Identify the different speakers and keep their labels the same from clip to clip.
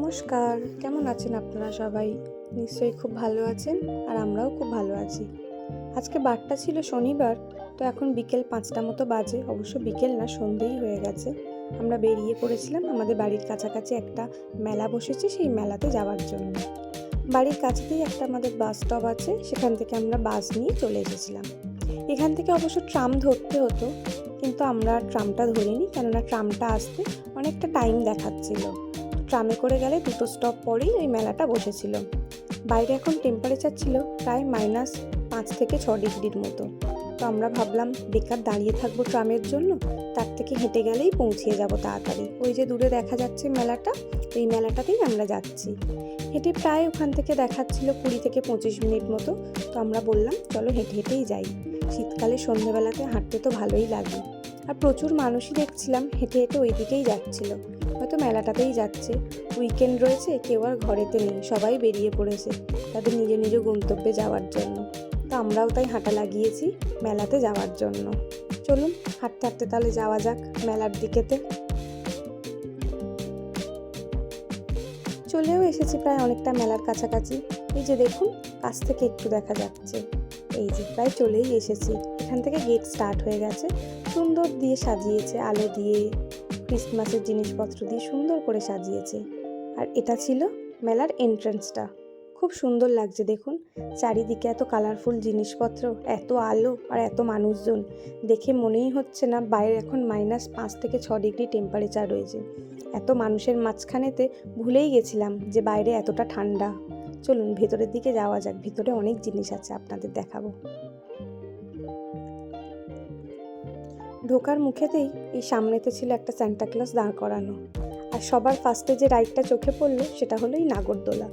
Speaker 1: নমস্কার। কেমন আছেন আপনারা সবাই? নিশ্চয়ই খুব ভালো আছেন আর আমরাও খুব ভালো আছি। আজকে বারটা ছিল শনিবার, তো এখন বিকেল পাঁচটা মতো বাজে। অবশ্য বিকেল না, সন্ধেই হয়ে গেছে। আমরা বেরিয়ে পড়েছিলাম আমাদের বাড়ির কাছাকাছি একটা মেলা বসেছে সেই মেলাতে যাওয়ার জন্য। বাড়ির কাছেতেই একটা আমাদের বাস স্টপ আছে, সেখান থেকে আমরা বাস নিয়ে চলে এসেছিলাম। এখান থেকে অবশ্য ট্রাম ধরতে হতো, কিন্তু আমরা ট্রামটা ধরিনি, কেননা ট্রামটা আসতে অনেকটা টাইম দেখাচ্ছিল। ট্রামে করে গেলে দুটো স্টপ পরেই ওই মেলাটা বসেছিল। বাইরে এখন টেম্পারেচার ছিল প্রায় মাইনাস পাঁচ থেকে ছ ডিগ্রির মতো। তো আমরা ভাবলাম, বেকার দাঁড়িয়ে থাকব ট্রামের জন্য, তার থেকে হেঁটে গেলেই পৌঁছিয়ে যাব তাড়াতাড়ি। ওই যে দূরে দেখা যাচ্ছে মেলাটা, ওই মেলাটাতেই আমরা যাচ্ছি। হেঁটে প্রায় ওখান থেকে দেখাচ্ছিল কুড়ি থেকে পঁচিশ মিনিট মতো। তো আমরা বললাম, চলো হেঁটে হেঁটেই যাই। শীতকালে সন্ধেবেলাতে হাঁটতে তো ভালোই লাগে। আর প্রচুর মানুষই দেখছিলাম হেঁটে হেঁটে ওই দিকেই যাচ্ছিল। হয়তো মেলাটাতেই যাচ্ছে। উইকেন্ড রয়েছে, কেউ আর ঘরেতে নেই, সবাই বেরিয়ে পড়েছে তাদের নিজ নিজ গন্তব্যে যাওয়ার জন্য। তো আমরাও তাই হাঁটা লাগিয়েছি মেলাতে যাওয়ার জন্য। চলুন, হাঁটতে হাঁটতে তাহলে যাওয়া যাক মেলার দিকেতে। চলেও এসেছি প্রায় অনেকটা মেলার কাছাকাছি। এই যে দেখুন, কাছ থেকে একটু দেখা যাচ্ছে। এই যে প্রায় চলেই এসেছি। এখান থেকে গেট স্টার্ট হয়ে গেছে। সুন্দর দিয়ে সাজিয়েছে, আলো দিয়ে। ক্রিসমাসের জিনিসপত্র দিয়ে সুন্দর করে সাজিয়েছে। আর এটা ছিল মেলার এন্ট্রান্সটা খুব সুন্দর লাগছে দেখুন। চারিদিকে এত কালারফুল জিনিসপত্র, এত আলো আর এত মানুষজন। দেখে মনেই হচ্ছে না বাইরে এখন মাইনাস পাঁচ থেকে ছ ডিগ্রি টেম্পারেচার রয়েছে। এত মানুষের মাঝখানেতে ভুলেই গেছিলাম যে বাইরে এতটা ঠান্ডা। চলুন ভেতরের দিকে যাওয়া যাক। ভিতরে অনেক জিনিস আছে, আপনাদের দেখাবো। ঢোকার মুখেতেই এই সামনেতে ছিল একটা স্যান্টাক্লস দাঁড় করানো। আর সবার ফার্স্টে যে রাইডটা চোখে পড়ল, সেটা হলো এই নাগরদোলা।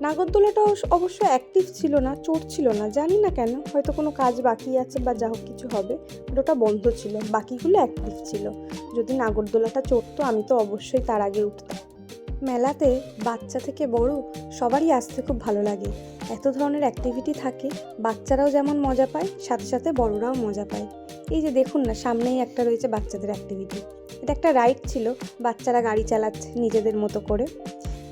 Speaker 1: নাগরদোলাটা অবশ্য- অ্যাক্টিভ ছিল না ছিল না, জানি না কেন, হয়তো কোনো কাজ বাকি আছে বা যা হোক কিছু হবে ওটা বন্ধ ছিল, বাকিগুলো অ্যাক্টিভ ছিল। যদি নাগরদোলাটা চড়তো আমি তো অবশ্যই তার আগে উঠতাম। মেলাতে বাচ্চা থেকে বড়, সবারই আসতে খুব ভালো লাগে। এত ধরনের অ্যাক্টিভিটি থাকে, বাচ্চারাও যেমন মজা পায়, সাথে সাথে বড়রাও মজা পায়। এই যে দেখুন না, সামনেই একটা রয়েছে বাচ্চাদের অ্যাক্টিভিটি এটা একটা রাইড ছিল, বাচ্চারা গাড়ি চালাচ্ছে নিজেদের মতো করে।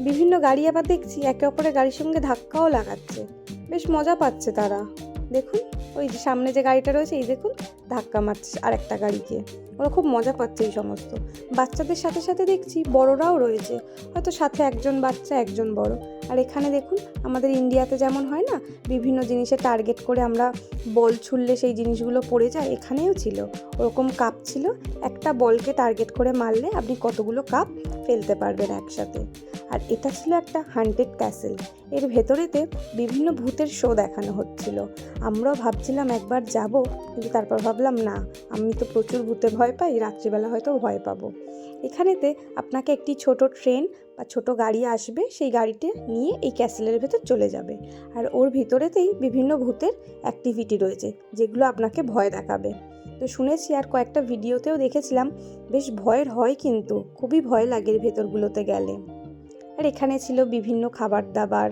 Speaker 1: বিভিন্ন গাড়ি আবার দেখছি, একে অপরের গাড়ির সঙ্গে ধাক্কাও লাগাচ্ছে। বেশ মজা পাচ্ছে তারা। দেখুন, ওই যে সামনে যে গাড়িটা রয়েছে, এই দেখুন, ধাক্কা মারছে আর একটা গাড়িকে। ওরা খুব মজা পাচ্ছে এই সমস্ত। বাচ্চাদের সাথে সাথে দেখছি, বড়রাও রয়েছে। হয়তো সাথে একজন বাচ্চা, একজন বড়। আর এখানে দেখুন, আমাদের ইন্ডিয়াতে যেমন হয় না, বিভিন্ন জিনিসে টার্গেট করে আমরা বল ছুড়লে সেই জিনিসগুলো পড়ে যায়, এখানেও ছিল। ওরকম কাপ ছিল, একটা বলকে টার্গেট করে মারলে আপনি কতগুলো কাপ ফেলতে পারবেন একসাথে। আর এটা ছিল একটা হান্টেড ক্যাসেল এর ভেতরেতে বিভিন্ন ভূতের শো দেখানো হচ্ছিল। আমরাও ভাবছিলাম একবার যাব, কিন্তু তারপর ভাবলাম, না, আমি তো প্রচুর ভূতে ভয় পাই, রাত্রিবেলা হয়তো ভয় পাবো। এখানেতে আপনাকে একটি ছোট ট্রেন বা ছোট গাড়ি আসবে, সেই গাড়িতে নিয়ে এই ক্যাসেলের ভেতর চলে যাবে। আর ওর ভিতরেতেই বিভিন্ন ভূতের অ্যাক্টিভিটি রয়েছে, যেগুলো আপনাকে ভয় দেখাবে। তো শুনেছি আর কয়েকটা ভিডিওতেও দেখেছিলাম, বেশ ভয়ের হয় কিন্তু, খুবই ভয় লাগে ভেতরগুলোতে গেলে। আর এখানে ছিল বিভিন্ন খাবার দাবার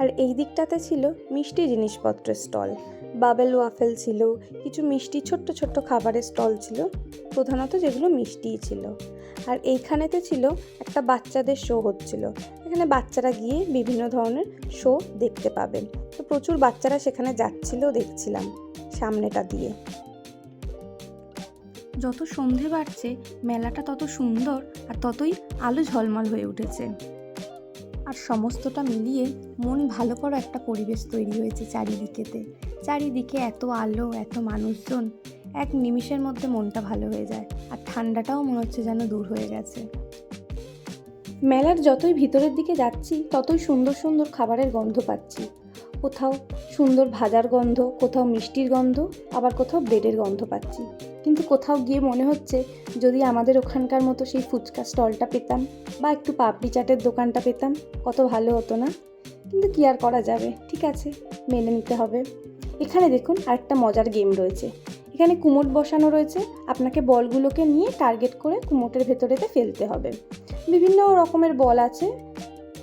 Speaker 1: আর এই দিকটাতে ছিল মিষ্টি জিনিসপত্রের স্টল। বাবেল ওয়াফেল ছিল, কিছু মিষ্টি ছোট্ট ছোট্ট খাবারের স্টল ছিল, প্রধানত যেগুলো মিষ্টিই ছিল। আর এইখানেতে ছিল একটা বাচ্চাদের শো হচ্ছিল। এখানে বাচ্চারা গিয়ে বিভিন্ন ধরনের শো দেখতে পাবেন। তো প্রচুর বাচ্চারা সেখানে যাচ্ছিল দেখছিলাম সামনেটা দিয়ে। যত সন্ধে বাড়ছে, মেলাটা তত সুন্দর আর ততই আলো ঝলমল হয়ে উঠেছে। আর সমস্তটা মিলিয়ে মন ভালো করা একটা পরিবেশ তৈরি হয়েছে চারিদিকেতে। চারিদিকে এত আলো, এত মানুষজন, এক নিমিষের মধ্যে মনটা ভালো হয়ে যায় আর ঠান্ডাটাও মনে হচ্ছে যেন দূর হয়ে গেছে। মেলার যতই ভিতরের দিকে যাচ্ছি, ততই সুন্দর সুন্দর খাবারের গন্ধ পাচ্ছি। কোথাও সুন্দর ভাজার গন্ধ, কোথাও মিষ্টির গন্ধ, আবার কোথাও ব্রেডের গন্ধ পাচ্ছি। কিন্তু কোথাও গিয়ে মনে হচ্ছে যদি আমাদের ওখানকার মতো সেই ফুচকা স্টলটা পেতাম বা একটু পাপড়ি চাটের দোকানটা পেতাম, কত ভালো হতো না? কিন্তু কি আর করা যাবে? ঠিক আছে, মেনে নিতে হবে। এখানে দেখুন আরেকটা মজার গেম রয়েছে। এখানে কুমোট বসানো রয়েছে। আপনাকে বলগুলোকে নিয়ে টার্গেট করে কুমোটের ভেতরেতে ফেলতে হবে। বিভিন্ন রকমের বল আছে।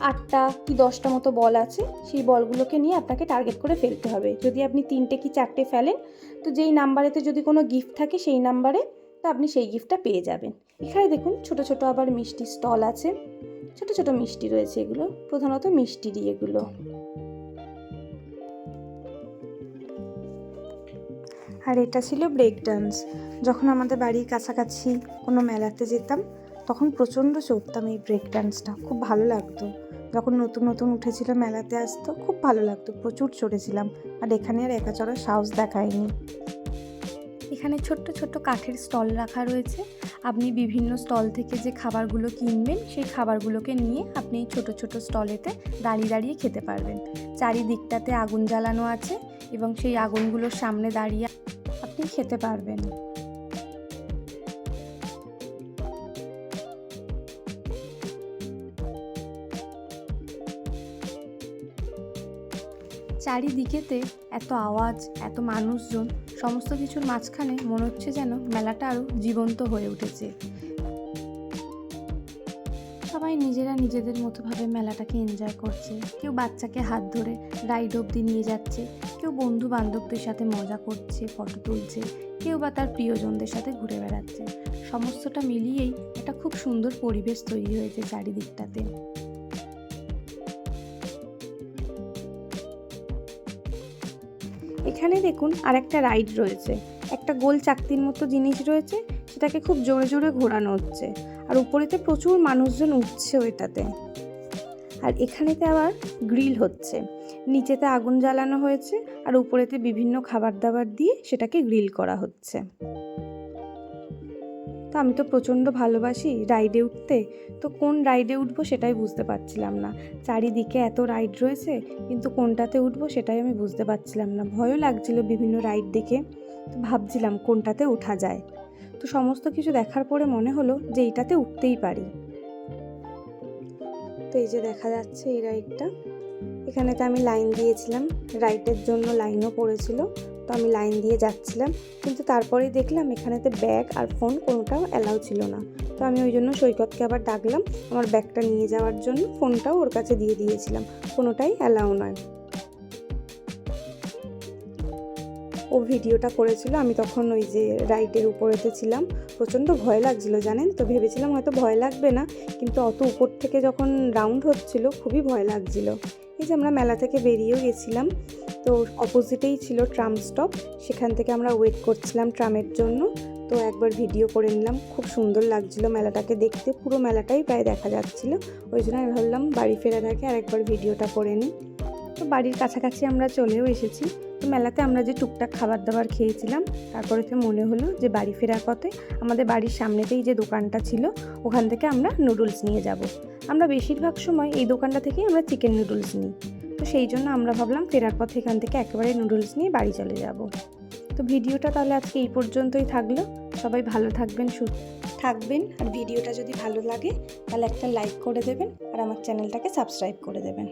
Speaker 1: আটটা কি দশটা মতো বল আছে, সেই বলগুলোকে নিয়ে আপনাকে টার্গেট করে ফেলতে হবে। যদি আপনি তিনটে কি চারটে ফেলেন, তো যেই নাম্বারেতে যদি কোনো গিফট থাকে, সেই নাম্বারে তো আপনি সেই গিফটটা পেয়ে যাবেন। এখানে দেখুন, ছোট ছোট আবার মিষ্টি স্টল আছে। ছোট ছোট মিষ্টি রয়েছে এগুলো, প্রধানত মিষ্টিরই এগুলো। আর এটা ছিল ব্রেক ডান্স যখন আমাদের বাড়ির কাছাকাছি কোনো মেলাতে যেতাম, তখন প্রচণ্ড চড়তাম এই ব্রেক ডান্সটা খুব ভালো লাগতো। যখন নতুন নতুন উঠেছিল মেলাতে আসতো, খুব ভালো লাগতো। প্রচুর চড়েছিলাম, আর এখানে আর একা চড়ার সাহস দেখায়নি। এখানে ছোট্ট ছোট্ট কাঠের স্টল রাখা রয়েছে। আপনি বিভিন্ন স্টল থেকে যে খাবারগুলো কিনবেন, সেই খাবারগুলোকে নিয়ে আপনি ছোট ছোট স্টলেতে দাঁড়িয়ে দাঁড়িয়ে খেতে পারবেন। চারিদিকটাতে আগুন জ্বালানো আছে এবং সেই আগুনগুলোর সামনে দাঁড়িয়ে আপনি খেতে পারবেন। চারিদিকেতে এত আওয়াজ, এত মানুষজন, সমস্ত কিছুর মাঝখানে মনে হচ্ছে যেন মেলাটা আরও জীবন্ত হয়ে উঠেছে। সবাই নিজেরা নিজেদের মতোভাবে মেলাটাকে এনজয় করছে। কেউ বাচ্চাকে হাত ধরে রাইড অবধি নিয়ে যাচ্ছে, কেউ বন্ধু বান্ধবদের সাথে মজা করছে ফটো তুলছে, কেউ বা তার প্রিয়জনদের সাথে ঘুরে বেড়াচ্ছে। সমস্তটা মিলিয়েই একটা খুব সুন্দর পরিবেশ তৈরি হয়েছে চারিদিকটাতে। এখানে দেখুন আর একটা রাইড রয়েছে। একটা গোল চাকতির মতো জিনিস রয়েছে, সেটাকে খুব জোরে জোরে ঘোরানো হচ্ছে। আর উপরেতে প্রচুর মানুষজন উঠছে ওইটাতে আর এখানেতে আবার গ্রিল হচ্ছে। নিচেতে আগুন জ্বালানো হয়েছে, আর উপরেতে বিভিন্ন খাবার দাবার দিয়ে সেটাকে গ্রিল করা হচ্ছে। তো আমি তো প্রচণ্ড ভালোবাসি রাইডে উঠতে। তো কোন রাইডে উঠবো সেটাই বুঝতে পারছিলাম না। চারিদিকে এত রাইড রয়েছে, কিন্তু কোনটাতে উঠবো সেটাই আমি বুঝতে পারছিলাম না। ভয়ও লাগছিল বিভিন্ন রাইড দেখে। তো ভাবছিলাম কোনটাতে ওঠা যায়। তো সমস্ত কিছু দেখার পরে মনে হলো যে এইটাতে উঠতেই পারি। তো এই যে দেখা যাচ্ছে এই রাইডটা। এখানেতে আমি লাইন দিয়েছিলাম। রাইডের জন্য লাইনও পড়েছিল। তো আমি লাইন দিয়ে যাচ্ছিলাম। কিন্তু তারপরেই দেখলাম এখানেতে ব্যাগ আর ফোন কোনোটাও অ্যালাউ ছিল না। তো আমি ওই জন্য সৈকতকে আবার ডাকলাম আমার ব্যাগটা নিয়ে যাওয়ার জন্য। ফোনটাও ওর কাছে দিয়ে দিয়েছিলাম। কোনোটাই অ্যালাউ নয়। ও ভিডিওটা করেছিল। আমি তখন ওই যে রাইডের উপরেতে ছিলাম। প্রচণ্ড ভয় লাগছিল, জানেন? তো ভেবেছিলাম হয়তো ভয় লাগবে না। কিন্তু অত উপর থেকে যখন রাউন্ড হচ্ছিল, খুবই ভয় লাগছিল। এই যে আমরা মেলা থেকে বেরিয়েও গেছিলাম। তো অপোজিটেই ছিল ট্রাম স্টপ সেখান থেকে আমরা ওয়েট করছিলাম ট্রামের জন্য। তো একবার ভিডিও করে নিলাম, খুব সুন্দর লাগছিল মেলাটাকে দেখতে, পুরো মেলাটাই প্রায় দেখা যাচ্ছিল। ওই জন্য আমি ভাবলাম বাড়ি ফেরার আগে আরেকবার ভিডিওটা করে নিই। তো বাড়ির কাছাকাছি আমরা চলেও এসেছি। তো মেলাতে আমরা যে টুকটাক খাবার দাবার খেয়েছিলাম, তারপরে তো মনে হলো যে বাড়ি ফেরার পথে আমাদের বাড়ির সামনেতেই যে দোকানটা ছিল, ওখান থেকে আমরা নুডলস নিয়ে যাব। আমরা বেশিরভাগ সময় এই দোকানটা থেকেই আমরা চিকেন নুডলস নিই। তো সেই জন্য আমরা ভাবলাম ফেরার পথে এখান থেকে একেবারে নুডলস নিয়ে বাড়ি চলে যাব। তো ভিডিওটা তাহলে আজকে এই পর্যন্তই থাকল। সবাই ভালো থাকবেন সু থাকবেন। আর ভিডিওটা যদি ভালো লাগে, তাহলে একটা লাইক করে দেবেন। আর আমার চ্যানেলটাকে সাবস্ক্রাইব করে দেবেন।